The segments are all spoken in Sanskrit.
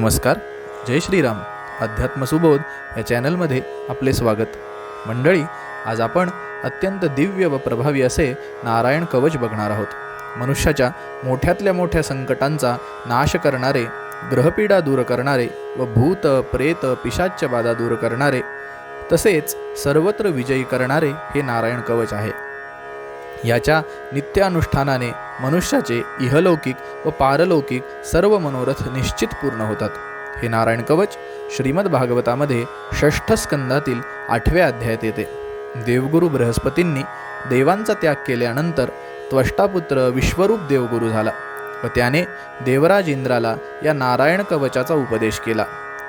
नमस्कार जय श्रीराम. अध्यात्म सुबोध या चॅनलमध्ये आपले स्वागत. मंडळी आज आपण अत्यंत दिव्य व प्रभावी असे नारायण कवच बघणार आहोत. मनुष्याच्या मोठ्यातल्या मोठ्या संकटांचा नाश करणारे ग्रहपीडा दूर करणारे व भूत प्रेत पिशाच्य बाधा दूर करणारे तसेच सर्वत्र विजयी करणारे हे नारायण कवच आहे. याच्या नित्यानुष्ठानाने मनुष्याचे इहलौकिक व पारलौकिक सर्व मनोरथ निश्चित पूर्ण होतात. हे नारायण कवच श्रीमद भागवतामध्ये षष्ठ स्कंदातील आठव्या अध्यायात येते. देवगुरु बृहस्पतींनी देवांचा त्याग केल्यानंतर त्वष्टापुत्र विश्वरूप देवगुरु झाला व त्याने देवराज इंद्राला या नारायण कवचाचा उपदेश केला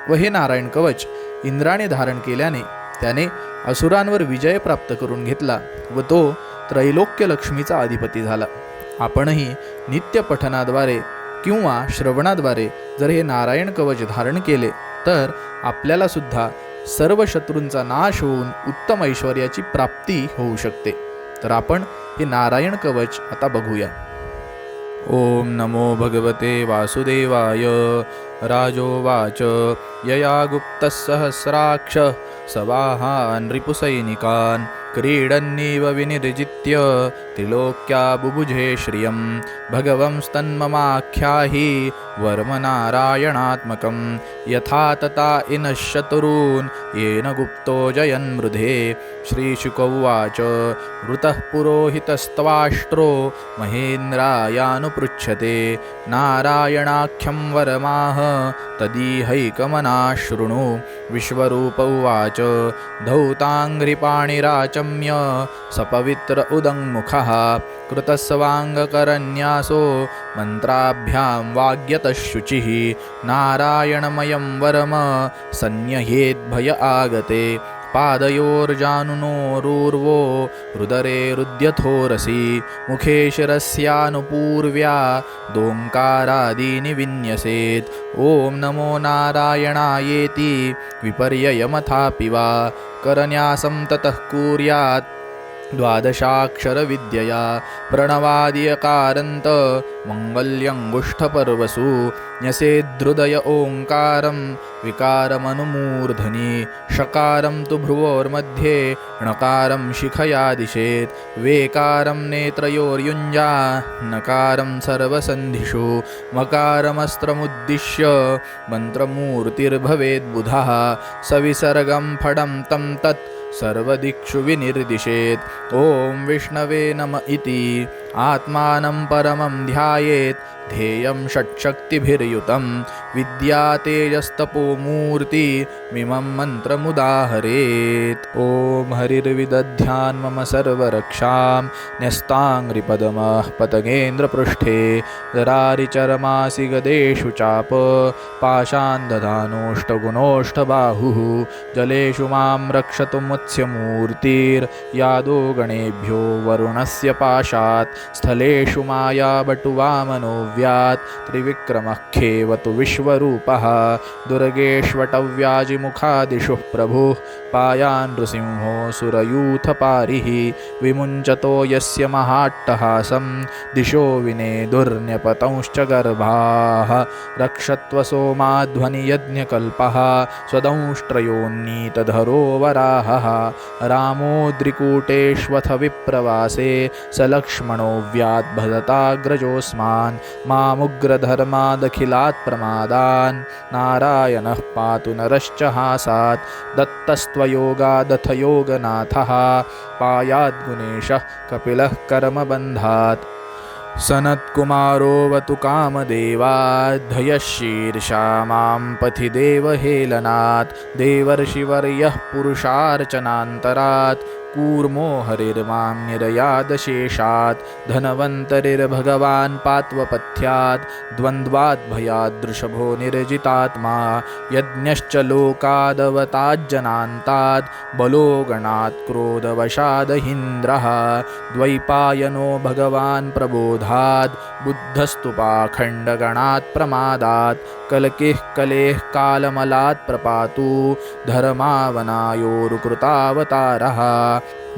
व हे नारायण कवच इंद्राने धारण केल्याने त्याने असुरांवर विजय प्राप्त करून घेतला व तो त्रैलोक्य लक्ष्मीचा अधिपती झाला. आपणही नित्य पठनाद्वारे किंवा श्रवणाद्वारे जर हे नारायण कवच धारण केले तर आपल्याला सुद्धा सर्व शत्रूंचा नाश होऊन उत्तम ऐश्वर्याची प्राप्ती होऊ शकते. तर आपण हे नारायण कवच आता बघूया. ओम नमो भगवते वासुदेवाय. राजोवाच. यया गुप्तसहस्राक्ष सवाहान् रिपुसैनिकान् क्रीडन्नीव विनिर्जित्य त्रिलोक्या बुभुजे श्रियं। भगवंस्तन्ममाख्याहि वर्मनारायणात्मकं। यथा तथा इनः शतॄन् येन गुप्तो जयन्मृधे। श्रीशुकौवाच वृतः पुरोहितस्त्वाष्ट्रो महेन्द्रायानुपृच्छते। नारायणाख्यं वरमाह तदीहैकमना शृणु। विश्वरूप उवाच धौताङ्घ्रिपाणिराचम्य सपवित्र उदङ्मुखः कृतस्वाङ्गकरन्यासो मन्त्राभ्यां वाग्यतः शुचिः नारायणमयं वरम सन्न्यहेद्भय आगते पादयोर्जानुनोरूर्वो रुदरे रुद्यथोरसि मुखे शिरस्यानुपूर्व्या दोङ्कारादीनि विन्यसेत् ॐ नमो नारायणायेति विपर्ययमथापि वा। करन्यासं ततः कुर्यात्। द्वादशाक्षरविद्यया प्रणवादियकारन्त मङ्गल्यङ्गुष्ठपर्वसु न्यसेद्धृदय ओङ्कारं विकारमनुमूर्धनि षकारं तु भ्रुवोर्मध्ये णकारं शिखया दिशेत् वेकारं नेत्रयोर्युञ्जा नकारं सर्वसन्धिषु मकारमस्त्रमुद्दिश्य मन्त्रमूर्तिर्भवेद्बुधः सविसर्गं फडं तं तत् सर्वदिक्षु विनिर्दिशेत्। ॐ विष्णवे नम इति आत्मानं परमं ध्यायेत् ध्येयं षट्शक्तिभिर्युतं। विद्यातेजस्तपोमूर्तिमिमं मन्त्रमुदाहरेत्। ॐ हरिर्विदध्यान् मम सर्वरक्षां। न्यस्ताङ्घ्रिपदमः पतगेन्द्रपृष्ठे। दरारिचरमासि गदेषु चाप। पाशान्दधानोष्टगुणोष्टबाहुः जलेषु मां रक्षतु मत्स्यमूर्तिर्यादो गणेभ्यो वरुणस्य पाशात् स्थलेषु मायाबटुवामनो व्यात् त्रिविक्रमः खेवतु विश्वरूपः। दुर्गेष्वटव्याजिमुखादिषुः प्रभुः। पायान् नृसिंहो सुरयूथपारिः। विमुञ्चतो यस्य महाट्टहासं। दिशो विनेदुर्न्यपतंश्च गर्भाः। रक्षत्वसोमाध्वनियज्ञकल्पः स्वदंष्ट्रयोन्नीतधरो वराहः। रामोद्रिकूटेष्वथ विप्रवासे। स लक्ष्मणो व्याद्भजताग्रजोऽस्मान् मामुग्रधर्मादखिलात् प्रमादान्। नारायणः पातु नरश्च हासात् दत्तस्त्वयोगादथ योगनाथः पायाद्गुणेशः कपिलः कर्मबन्धात्। सनत्कुमारोऽवतु कामदेवाद्धयः शीर्षा मां पथि देवहेलनात् देवर्षिवर्यः पुरुषार्चनान्तरात् कूर्मो हरिर्मां धनवन्तरिर्भगवान् पात्वपथ्यात् द्वन्द्वाद्भयादृषभो निर्जितात्मा यज्ञश्च लोकादवताज्जनान्तात् बलो गणात् क्रोधवशादहीन्द्रः द्वैपायनो भगवान् प्रबोधात् बुद्धस्तु पाखण्डगणात् प्रमादात् कलकिः कलेः कालमलात् प्रपातु धर्मावनायोरुकृतावतारः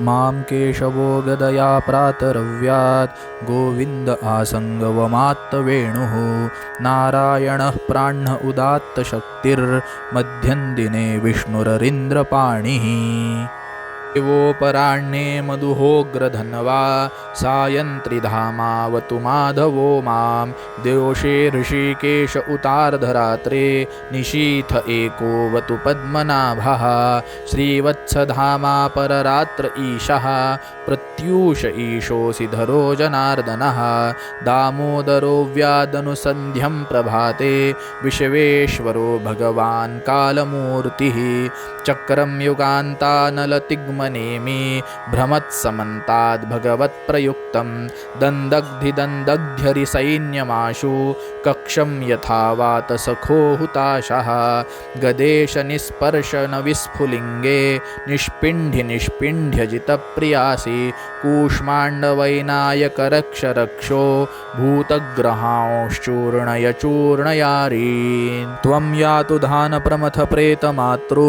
मां केशवो गदया प्रातरव्यात्। गोविन्द आसङ्गवमात्तवेणुः नारायणः प्राह्न उदात्तशक्तिर्मध्यन्दिने विष्णुररिन्द्रपाणिः देवोपराह्णे मधुहोग्रधन्वा सायन्त्रिधामावतु माधवो मां दोषे ऋषिकेश उतार्धरात्रे निशीथ एकोवतु पद्मनाभः। श्रीवत्सधामा पररात्र ईशः प्रत्यूष ईशोऽसि धरो जनार्दनः दामोदरो व्यादनुसन्ध्यं प्रभाते विश्वेश्वरो भगवान् कालमूर्तिः। चक्रं युगान्तानलतिग्मनेमि भ्रमत्समन्ताद् भगवत्प्रयुक्तं दन्दग्धिदन्दग्ध्यरिसैन्यमाशु कक्षं यथा वातसखो हुताशः गदेशनिस्पर्शनविस्फुलिङ्गे निष्पिण्ढि निष्पिण्ढ्यजितप्रियासि कूष्माण्डवैनायकरक्षरक्षो भूतग्रहांश्चूर्णय चूर्णयारीन् त्वं यातु धानप्रमथप्रेतमातृ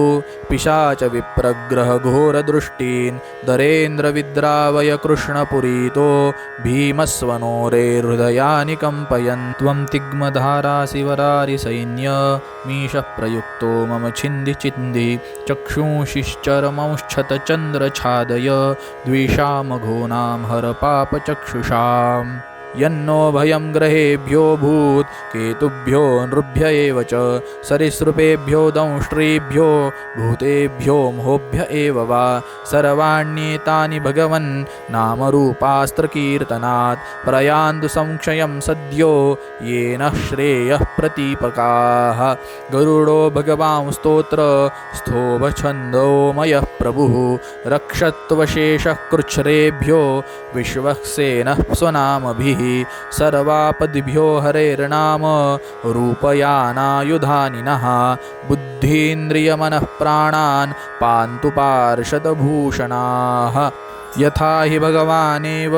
पिशाच विप्रग्रहघोरदृष्टीन् दरेन्द्रविद्रावय कृष्णपुरीतो भीमस्वनोरे हृदयानि कम्पयन्। त्वं तिग्मधारासि वरारिसैन्य मीशः प्रयुक्तो मम छिन्दि चिन्दि चक्षुंशिश्चरमंश्छतचन्द्रछादय द्विषामघोनां हर पापचक्षुषाम् यन्नो भयं ग्रहेभ्यो भूत् केतुभ्यो नृभ्य एव च सरीसृपेभ्यो दंष्ट्रीभ्यो भूतेभ्यो मोभ्य एव वा। सर्वाण्येतानि भगवन् नामरूपास्त्रकीर्तनात् प्रयान्तु संक्षयं सद्यो येन श्रेयः प्रतीपकाः। गरुडो भगवां स्तोत्र स्तोभछन्दोमयः प्रभुः। रक्षत्वशेषः कृच्छ्रेभ्यो विश्वक्सेनः स्वनामभिः सर्वापदिभ्यो हरेर्नाम रूपयानायुधानि नः बुद्धीन्द्रियमनः प्राणान् पान्तु पार्षदभूषणाः। यथा हि भगवानेव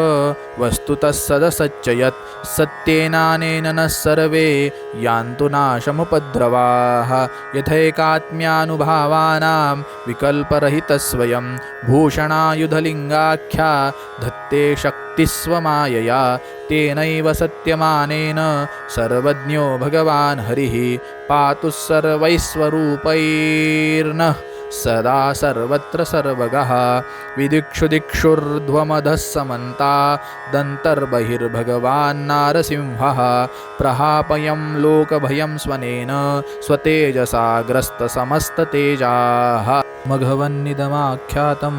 वस्तुतः सदसच्च यत् सत्येनानेन नः सर्वे यान्तु नाशमुपद्रवाः। यथैकात्म्यानुभावानां विकल्परहितस्वयं। भूषणायुधलिङ्गाख्या धत्ते शक्तिस्वमायया तेनैव सत्यमानेन सर्वज्ञो भगवान् हरिः पातु सर्वैस्वरूपैर्नः सदा सर्वत्र सर्वगः। विदिक्षु दिक्षुर्ध्वमधः समन्ता दन्तर्बहिर्भगवान्नारसिंहः प्रहापयं लोकभयं स्वनेन स्वतेजसा ग्रस्तसमस्ततेजाः मघवन्निदमाख्यातं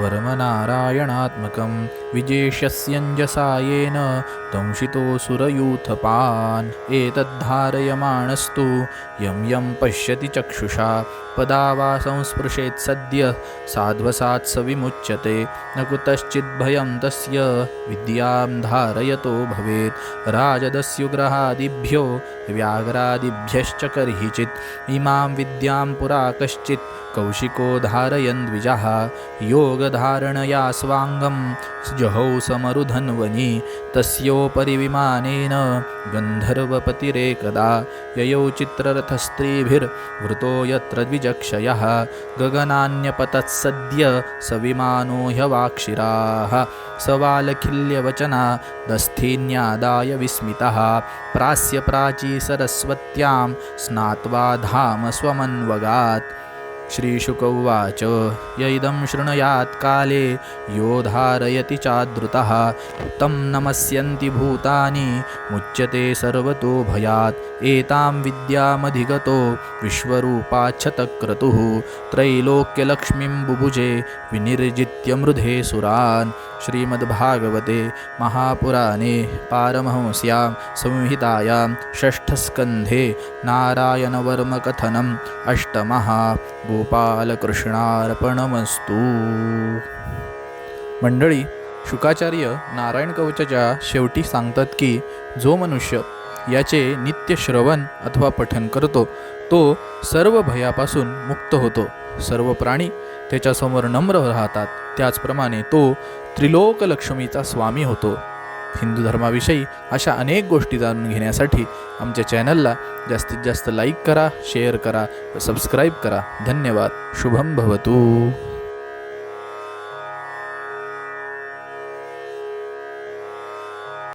वर्मनारायणात्मकं विजेष्यस्यञ्जसा येन दंशितोऽसुरयूथपान् एतद्धारयमाणस्तु यं यं पश्यति चक्षुषा। पदा वा संस्पृशेत् सद्य। साध्वसात् स विमुच्यते। न कुतश्चिद्भयं तस्य। विद्यां धारयतो भवेत्। राजदस्युग्रहादिभ्यो व्याघ्रादिभ्यश्च कर्हिचित्। इमां विद्यां पुरा कश्चित्। कौशिको धारयन् द्विजः योगधारणया स्वाङ्गं जहौ समरुधन्वनि तस्योपरि विमानेन गन्धर्वपतिरेकदा ययौ चित्ररथस्त्रीभिर्वृतो यत्र द्विजक्षयः गगनान्यपतत्सद्य स विमानो ह्यवाक्षिराः स वालखिल्यवचना दस्थीन्यादाय विस्मितः प्रास्य प्राची सरस्वत्यां स्नात्वा धाम स्वमन्वगात् श्रीशुक उवाच य इदं शृणुयात् काले यो धारयति चादृतः। तं नमस्यन्ति भूतानि मुच्यते सर्वतो भयात्। एतां विद्यामधिगतो विश्वरूपाच्छतक्रतुः। त्रैलोक्यलक्ष्मीं बुभुजे विनिर्जित्य मृधे सुरान् श्रीमद्भागवते महापुराणे पारमहंस्यां संहितायां षष्ठस्कन्धे नारायणवर्मकथनम् अष्टमः गोपालकृष्णार्पणमस्तु। मंडळी शुकाचार्य नारायण कवचाच्या शेवटी सांगतात की जो मनुष्य याचे नित्य श्रवण अथवा पठन करतो तो सर्व भयापासून मुक्त होतो. सर्व प्राणी त्याच्यासमोर नम्र राहतात. त्याचप्रमाणे तो त्रिलोकलक्ष्मीचा स्वामी होतो. हिंदू धर्माविषयी अशा अनेक गोष्टी जाणून घेण्यासाठी आमच्या चॅनलला जास्तीत जास्त लाईक करा शेअर करा व सबस्क्राईब करा. धन्यवाद. शुभम भवतू.